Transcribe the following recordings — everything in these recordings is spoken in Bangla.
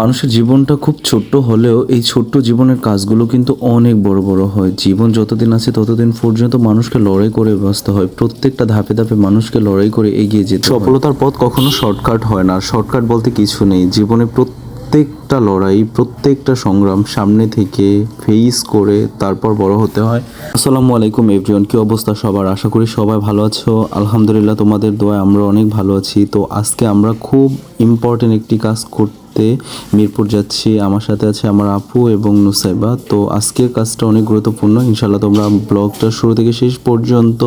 মানুষের জীবনটা খুব ছোট্ট হলেও এই ছোট্ট জীবনের কাজগুলো কিন্তু অনেক বড় বড় হয়। জীবন যতদিন আছে ততদিন পর্যন্ত মানুষকে লড়াই করে ব্যস্ত হয়। প্রত্যেকটা ধাপে ধাপে মানুষকে লড়াই করে এগিয়ে যেতে। সফলতার পথ কখনো শর্টকাট হয় না। শর্টকাট বলতে কিছু নেই। জীবনে প্রত্যেকটা লড়াই প্রত্যেকটা সংগ্রাম সামনে থেকে ফেস করে তারপর বড় হতে হয়। আসসালামু আলাইকুম এভরিওয়ান কি অবস্থা সবার? আশা করি সবাই ভালো আছো। আলহামদুলিল্লাহ তোমাদের দোয়ায় আমরা অনেক ভালো আছি। তো আজকে আমরা খুব ইম্পর্টেন্ট একটি কাজ করতে মিরপুর যাচ্ছি, আমার সাথে আছে আমার আপু এবং নুসাইবা। তো আজকের কাজটা অনেক গুরুত্বপূর্ণ। ইনশাল্লাহ তোমরা ব্লগটা শুরু থেকে শেষ পর্যন্ত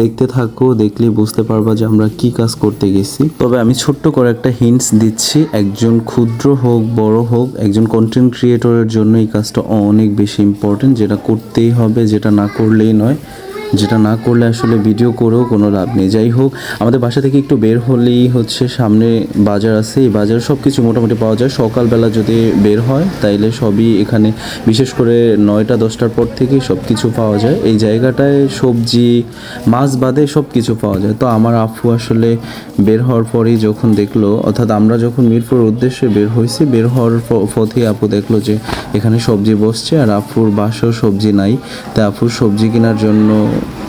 দেখতে থাকো, দেখলেই বুঝতে পারবা যে আমরা কি কাজ করতে গেছি। তবে আমি ছোট্ট করে একটা হিন্টস দিচ্ছি। একজন ক্ষুদ্র হোক, বড় হোক, একজন কন্টেন্ট ক্রিয়েটরের জন্য এই কাজটা অনেক বেশি ইম্পর্টেন্ট যেটা করতেই হবে, যেটা না করলেই নয়। যেটা না করলে আসলে ভিডিও করেও কোনো লাভ নেই। যাই হোক, আমাদের বাসা থেকে একটু বের হলেই হচ্ছে সামনে বাজার আছে। এই বাজার সব কিছু মোটামুটি পাওয়া যায়। সকালবেলা যদি বের হয়, তাইলে সবই এখানে, বিশেষ করে নয়টা, দশটার পর থেকেই সব কিছু পাওয়া যায়। এই জায়গাটায় সবজি, মাছ বাদে সব কিছু পাওয়া যায়। তো আমার আফু আসলে বের হওয়ার পরেই যখন দেখল, অর্থাৎ আমরা যখন মিরপুর উদ্দেশ্যে বের হয়েছি, বের হওয়ার প- পথেই আপু দেখল যে এখানে সবজি বসছে আর আফুর বাসাও সবজি নাই। তাই আফুর সবজি কেনার জন্য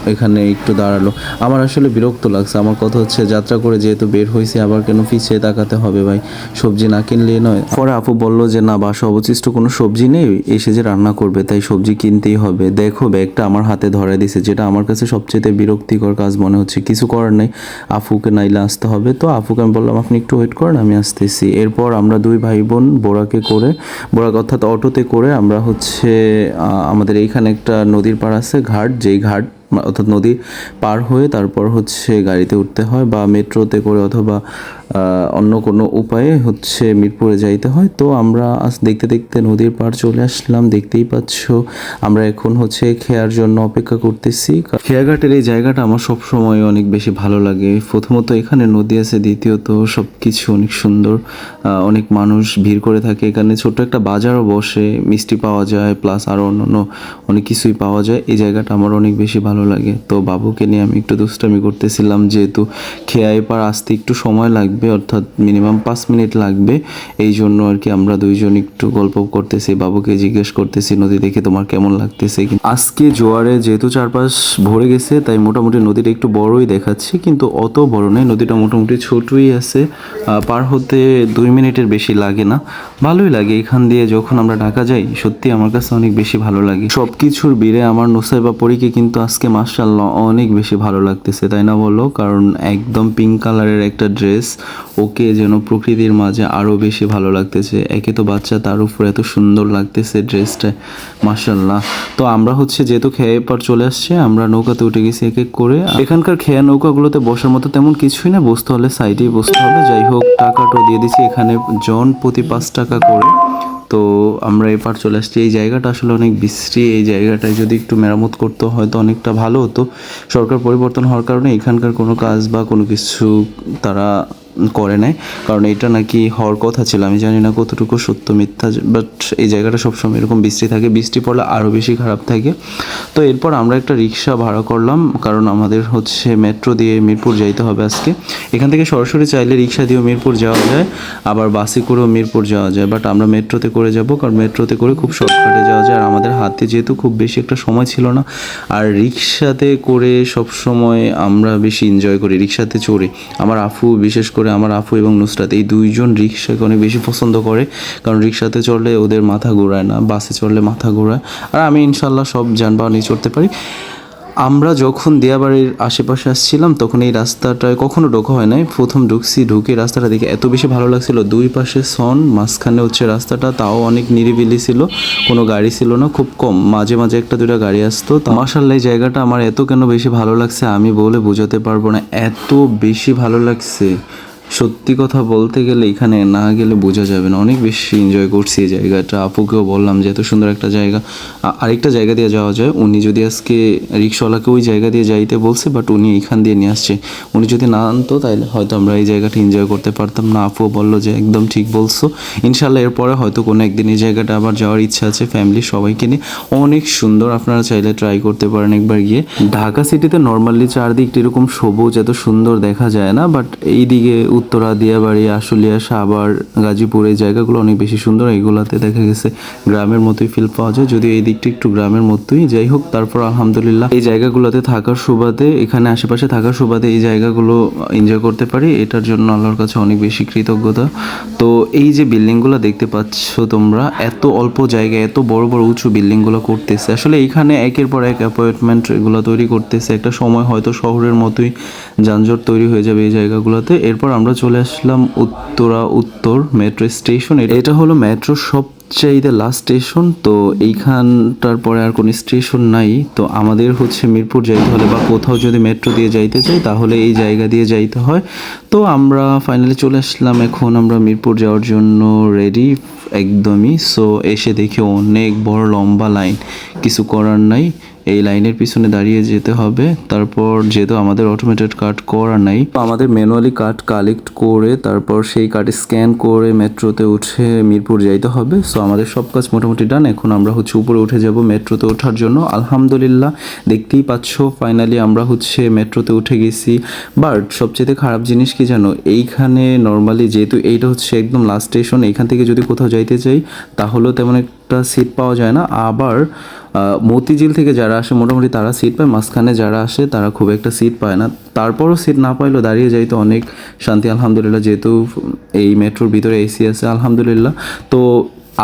এখানে একটু দাঁড়াল। আমার আসলে বিরক্ত লাগছে। আমার কথা হচ্ছে, যাত্রা করে যেহেতু বের হয়েছে, আবার কেন পিছিয়ে তাকাতে হবে ভাই? সবজি না কিনলে নয়। পরে আপু বলল যে, না, বাসা অবশিষ্ট কোনো সবজি নেই, এসে যে রান্না করবে, তাই সবজি কিনতেই হবে। দেখো, ব্যাগটা আমার হাতে ধরাই দিছে। যেটা আমার কাছে সবচেয়ে বিরক্তিকর কাজ মনে হচ্ছে। কিছু করার নেই। আফুকে নাইলে আসতে হবে। তো আফুকে আমি বললাম, আপনি একটু ওয়েট করেন, আমি আসতেছি। এরপর আমরা দুই ভাই বোন বোরাকে করে, বোরাক অর্থাৎ অটোতে করে আমরা হচ্ছে আমাদের এইখানে একটা নদীর পাড় আছে, ঘাট। যেই ঘাট অর্থাৎ নদী পার হয়ে তারপর হচ্ছে গাড়িতে উঠতে হয় বা মেট্রোতে করে অথবা অন্য কোনো উপায়ে হচ্ছে মিরপুরে যাইতে হয়। তো আমরা আজ দেখতে দেখতে নদীর পার চলে আসলাম। দেখতেই পাচ্ছ, আমরা এখন হচ্ছে খেয়ার জন্য অপেক্ষা করতেছি। খেয়াঘাটের এই জায়গাটা আমার সব সময় অনেক বেশি ভালো লাগে। প্রথমত এখানে নদী আছে, দ্বিতীয়ত সব কিছু অনেক সুন্দর। অনেক মানুষ ভিড় করে থাকে। এখানে ছোট্ট একটা বাজারও বসে, মিষ্টি পাওয়া যায় প্লাস আরও অন্যান্য অনেক কিছুই পাওয়া যায়। এই জায়গাটা আমার অনেক বেশি ভালো লাগে। তো বাবুকে নিয়ে আমি একটু দুষ্টামি করতেছিলাম, যেহেতু খেয়াই পার আসতে একটু সময় লাগবে। অর্থাৎ মিনিমাম পাঁচ মিনিট লাগবে। এই জন্য আর কি আমরা দুইজন একটু গল্প করতেছি, বাবুকে জিজ্ঞেস করতেছি, নদী দেখে তোমার কেমন লাগতেছে আজকে জোয়ারে যেহেতু চারপাশ ভরে গেছে, তাই মোটামুটি নদীটা একটু বড়ই দেখাচ্ছে, কিন্তু অত বড় নয়, নদীটা মোটামুটি ছোটই আছে। পার হতে দুই মিনিটের বেশি লাগে না। ভালোই লাগে এখান দিয়ে যখন আমরা ঢাকা যাই, সত্যি আমার কাছে অনেক বেশি ভালো লাগে। সব কিছুর বীরে আমার নোসাইবা পরীকে কিন্তু আজকে মার্শাল্লাহ অনেক বেশি ভালো লাগতেছে, তাই না বলো? কারণ একদম পিঙ্ক কালারের একটা ড্রেস ওকে যেন প্রকৃতির মাঝে আরও বেশি ভালো লাগতেছে। একে তো বাচ্চা, তার উপর এত সুন্দর লাগতেছে ড্রেসটা মার্শাল্লাহ তো আমরা হচ্ছে যেহেতু খেয়ে পর চলে আসছে, আমরা নৌকাতে উঠে গেছি এক এক করে। এখানকার খেয়া নৌকাগুলোতে বসার মতো তেমন কিছুই না, বসতে হলে সাইডেই বসতে হবে। যাই হোক, টাকাটাও দিয়ে দিছি এখানে জন প্রতি পাঁচ টাকা করে। তো আমরা এপার চলে আসছি। এই জায়গাটা আসলে অনেক বিশ্রী। এই জায়গাটায় যদি একটু মেরামত করতে হয় তো অনেকটা ভালো হতো। সরকার পরিবর্তন হওয়ার কারণে এখানকার কোনো কাজ বা কোনো কিছু তারা করে নেয়। কারণ এটা নাকি হওয়ার কথা ছিল। আমি জানি না কতটুকু সত্য, মিথ্যা বাট এই জায়গাটা সবসময় এরকম বৃষ্টি থাকে। বৃষ্টি পড়লে আরও বেশি খারাপ থাকে। তো এরপর আমরা একটা রিক্সা ভাড়া করলাম। কারণ আমাদের হচ্ছে মেট্রো দিয়ে মিরপুর যাইতে হবে আজকে। এখান থেকে সরাসরি চাইলে রিক্সা দিয়েও মিরপুর যাওয়া যায়। আবার বাসে করেও মিরপুর যাওয়া যায়। বাট আমরা মেট্রোতে করে যাব। কারণ মেট্রোতে করে খুব শর্টকাটে যাওয়া যায়। আর আমাদের হাতে যেহেতু খুব বেশি একটা সময় ছিল না। আর রিক্সাতে করে সব সময় আমরা বেশি এনজয় করি। রিক্সাতে চড়ে। আমার আফু বিশেষ করে আমার আফু এবং নুসরাত, এই দুইজন রিক্সাকে অনেক বেশি পছন্দ করে। কারণ রিক্সাতে চড়লে ওদের মাথা ঘোরায় না, বাসে চড়লে মাথা ঘোরায়। আর আমি ইনশাল্লাহ সব যানবাহনে চড়তে পারি। আমরা যখন দিয়াবাড়ির আশেপাশে আসছিলাম, তখন এই রাস্তাটায় কখনো ঢোকা হয় নাই। প্রথম ঢুকছি, ঢুকে রাস্তাটা দেখে এত বেশি ভালো লাগছিল। দুই পাশে সন, মাঝখানে হচ্ছে রাস্তাটা, তাও অনেক নিরিবিলি ছিল। কোনো গাড়ি ছিল না, খুব কম। মাঝে মাঝে একটা দুটা গাড়ি আসতো। মাসাল্লাহ এই জায়গাটা আমার এত কেন বেশি ভালো লাগছে আমি বলে বোঝাতে পারব না। এত বেশি ভালো লাগছে। সত্যি কথা বলতে গেলে এখানে না গেলে বোঝা যাবে না। অনেক বেশি এনজয় করছি এই জায়গাটা। আপুকেও বললাম যে এত সুন্দর একটা জায়গা। আরেকটা জায়গা দিয়ে যাওয়া যায়। উনি যদি আজকে রিক্সাওয়ালাকে ওই জায়গা দিয়ে যাইতে বলছে বাট উনি এইখান দিয়ে নিয়ে আসছে। উনি যদি না আনতো তাহলে হয়তো আমরা এই জায়গাটা এনজয় করতে পারতাম না। আপুও বলল যে একদম ঠিক বলছো। ইনশাল্লাহ এরপরে হয়তো কোনো একদিন এই জায়গাটা আবার যাওয়ার ইচ্ছা আছে ফ্যামিলি সবাইকে নিয়ে। অনেক সুন্দর আপনারা চাইলে ট্রাই করতে পারেন একবার গিয়ে। ঢাকা সিটিতে নর্মালি চারদিকটা এরকম সবুজ, এত সুন্দর দেখা যায় না বাট এই দিকে উত্তরা দিয়াবাড়ি আশুলিয়া, সাভার, গাজীপুর এই জায়গাগুলো অনেক বেশি সুন্দর। এইগুলাতে দেখা গেছে গ্রামের মতোই ফিল পাওয়া যায়। যদিও এই দিকটা একটু গ্রামের মতোই। যাই হোক, তারপর আলহামদুলিল্লাহ এই জায়গাগুলোতে থাকার সুবাদে, এখানে আশেপাশে থাকার সুবাদে এই জায়গাগুলো এনজয় করতে পারি। এটার জন্য আল্লাহর কাছে অনেক বেশি কৃতজ্ঞতা। তো এই যে বিল্ডিংগুলো দেখতে পাচ্ছ তোমরা, এত অল্প জায়গায়, এত বড় বড় উঁচু বিল্ডিংগুলো করতেছে। আসলে এখানে একের পর এক অ্যাপয়েন্টমেন্ট এগুলো তৈরি করতেছে। একটা সময় হয়তো শহরের মতোই যানজট তৈরি হয়ে যাবে এই জায়গাগুলোতে। এরপর আমরা চলে আসলাম উত্তরা উত্তর মেট্রো স্টেশন। এটা হলো মেট্রো সবচাইতে লাস্ট স্টেশন তো এইখানটার পরে আর কোনো স্টেশন নাই। তো আমাদের হচ্ছে মিরপুর যাইতে হলে বা কোথাও যদি মেট্রো দিয়ে যাইতে চাই, তাহলে এই জায়গা দিয়ে যাইতে হয়। তো আমরা ফাইনালি চলে আসলাম, এখন আমরা মিরপুর যাওয়ার জন্য রেডি একদমই। সো এসে দেখি অনেক বড় লম্বা লাইন কিছু করার নাই। এই লাইনের পিছনে দাঁড়িয়ে যেতে হবে। তারপর যেহেতু আমাদের অটোমেটেড কার্ড করা নাই, আমাদের ম্যানুয়ালি কার্ড কালেক্ট করে তারপর সেই কার্ড স্ক্যান করে মেট্রোতে উঠে মিরপুর যাইতে হবে। সো আমাদের সব কাজ মোটামুটি ডান এখন আমরা হচ্ছে উপরে উঠে যাব মেট্রোতে ওঠার জন্য। আলহামদুলিল্লাহ, দেখতেই পাচ্ছ ফাইনালি আমরা হচ্ছে মেট্রোতে উঠে গেছি। বাট সবচেয়ে খারাপ জিনিস কি জানো? এইখানে নর্মালি যেহেতু এইটা হচ্ছে একদম লাস্ট স্টেশন এইখান থেকে যদি কোথাও যাইতে চাই, তাহলেও তেমন একটা সিট পাওয়া যায় না। আবার মতিঝিল থেকে যারা আসে, মোটামুটি তারা সিট পায়। মাঝখানে যারা আসে, তারা খুব একটা সিট পায় না। তারপরও সিট না পাইলেও দাঁড়িয়ে যাইতে অনেক। শান্তি, আলহামদুলিল্লাহ, যেহেতু এই মেট্রোর ভিতরে এসি আছে, আলহামদুলিল্লাহ। তো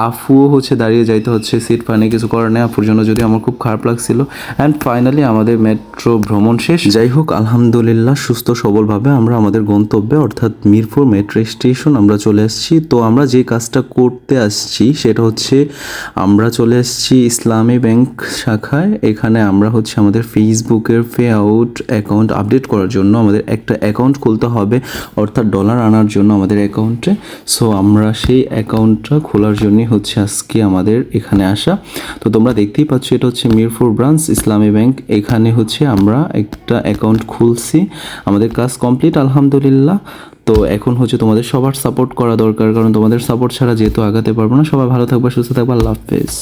আফুও হচ্ছে দাঁড়িয়ে যাইতে হচ্ছে সিট পায়নি কিছু করার নেই। আফুর জন্য যদি আমার খুব খারাপ লাগছিল। অ্যান্ড ফাইনালি আমাদের মেট্রো ভ্রমণ শেষ। যাই হোক, আলহামদুলিল্লাহ সুস্থ সবলভাবে আমরা আমাদের গন্তব্যে, অর্থাৎ মিরপুর মেট্রো স্টেশন আমরা চলে আসছি তো আমরা যে কাজটা করতে আসছি সেটা হচ্ছে আমরা চলে আসছি ইসলামী ব্যাংক শাখায়। এখানে আমরা হচ্ছে আমাদের ফেসবুকের পে আউট অ্যাকাউন্ট আপডেট করার জন্য আমাদের একটা অ্যাকাউন্ট খুলতে হবে, অর্থাৎ ডলার আনার জন্য আমাদের অ্যাকাউন্টে সো আমরা সেই অ্যাকাউন্টটা খোলার জন্যই হচ্ছে আজকে আমাদের এখানে আসা। তো তোমরা দেখতেই পাচ্ছ, এটা হচ্ছে মিরপুর ব্রাঞ্চ ইসলামী ব্যাংক। এখানে হচ্ছে আমরা একটা অ্যাকাউন্ট খুলছি। আমাদের কাজ কমপ্লিট আলহামদুলিল্লাহ। তো এখন হচ্ছে তোমাদের সবার সাপোর্ট করা দরকার, কারণ তোমাদের সাপোর্ট ছাড়া যেহেতু আগাতে পারব না। সবাই ভালো থাকবে, সুস্থ থাকবে। আল্লাহ হাফেজ।